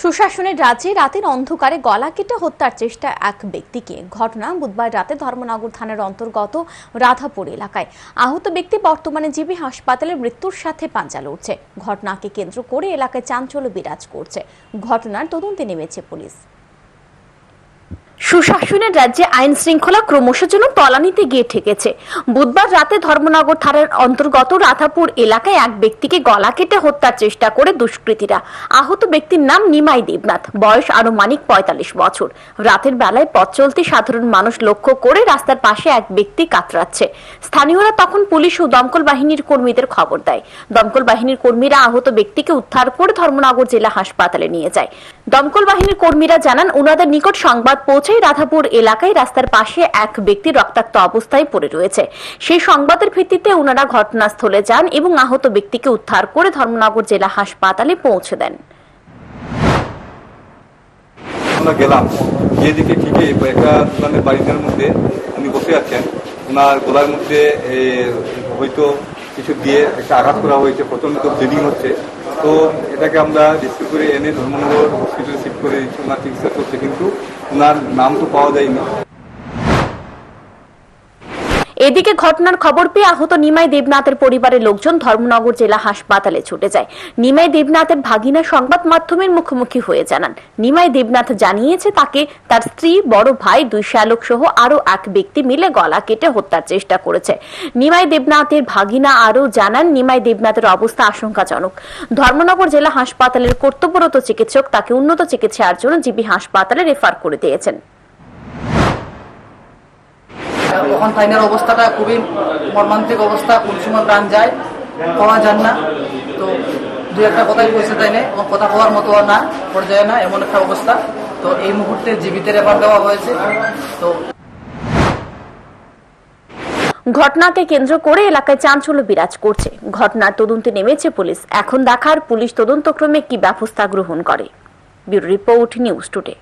সুশাসনের রাজ্যে রাতের অন্ধকারে গলা কেটে হত্যার চেষ্টা এক ব্যক্তিকে। ঘটনা বুধবার রাতে ধর্মনগর থানার অন্তর্গত রাধাপুর এলাকায়। আহত ব্যক্তি বর্তমানে জিবি হাসপাতালে মৃত্যুর সাথে পাঞ্জা লড়ছে। ঘটনাকে কেন্দ্র করে এলাকায় চাঞ্চল্য বিরাজ করছে। ঘটনার তদন্তে নেমেছে পুলিশ। সুশাসনের রাজ্যে আইন শৃঙ্খলা ক্রমশ যেন তলানিতে গিয়ে ঠেকেছে। বুধবার রাতে ধর্মনগর থানার অন্তর্গত রাধাপুর এলাকায় এক ব্যক্তিকে গলা কেটে হত্যার চেষ্টা করে দুষ্কৃতীরা। আহত ব্যক্তির নাম নিমাই দেবনাথ, বয়স আনুমানিক পঁয়তাল্লিশ বছর। রাতের বেলায় পথ চলতে সাধারণ মানুষ লক্ষ্য করে রাস্তার পাশে এক ব্যক্তি কাতরাচ্ছে। স্থানীয়রা তখন পুলিশ ও দমকল বাহিনীর কর্মীদের খবর দেয়। দমকল বাহিনীর কর্মীরা আহত ব্যক্তিকে উদ্ধার করে ধর্মনগর জেলা হাসপাতালে নিয়ে যায়। দমকল বাহিনীর কর্মীরা জানান, ওনাদের নিকট সংবাদ পৌঁছায় রাধাপুর এলাকায় রাস্তার পাশে এক ব্যক্তি রক্তাক্ত অবস্থায় পড়ে রয়েছে। সেই সংবাদের ভিত্তিতে ওনারা ঘটনাস্থলে যান এবং আহত ব্যক্তিকে উদ্ধার করে ধর্মনগর জেলা হাসপাতালে পৌঁছে দেন। আমরা গেলাম। গিয়ে ঠিকই একটা দোকানের বাড়িটার মধ্যে উনি বসে আছেন ওনার গলার মধ্যে হয়তো কিছু দিয়ে একটা আঘাত করা হয়েছে প্রচণ্ড ব্লিডিং হচ্ছে। তো এটাকে আমরা রেস্কিউ করে এনে ধর্মনগর হসপিটালে শিফট করে দিচ্ছি ওনার চিকিৎসা করছে, কিন্তু ওনার নাম তো পাওয়া যায়নি। এদিকে ঘটনার খবর পেয়ে আহত নিমাই দেবনাথের পরিবারের লোকজন ধর্মনগর জেলা হাসপাতালে ছুটে যায়। নিমাই দেবনাথের ভাগিনা সংবাদ মাধ্যমের মুখোমুখি হয়ে জানান। নিমাই দেবনাথ জানিয়েছে তাকে তার স্ত্রী, বড় ভাই, দুই শ্যালক সহ আরও এক ব্যক্তি মিলে গলা কেটে হত্যার চেষ্টা করেছে। নিমাই দেবনাথের ভাগিনা আরও জানান, নিমাই দেবনাথের অবস্থা আশঙ্কাজনক। ধর্মনগর জেলা হাসপাতালের কর্তব্যরত চিকিৎসক তাকে উন্নত চিকিৎসার জন্য জিবি হাসপাতালে রেফার করে দিয়েছেন। ওখান ফাইনাল অবস্থাটা, খুবই মর্মান্তিক অবস্থা কোন সময় প্রাণ যায় পাওয়া যান না। তো দু একটা কথাই পয়সা দেয় না এবং কথা হওয়ার মতো না, পর্যায়ে না, এমন একটা অবস্থা। তো এই মুহূর্তে জীবিত রেফার দেওয়া হয়েছে। তো ঘটনাকে কেন্দ্র করে এলাকায় চাঞ্চল্য বিরাজ করছে। ঘটনার তদন্তে নেমেছে পুলিশ। এখন দেখার পুলিশ তদন্তক্রমে কি ব্যবস্থা গ্রহণ করে? Bureau report news today.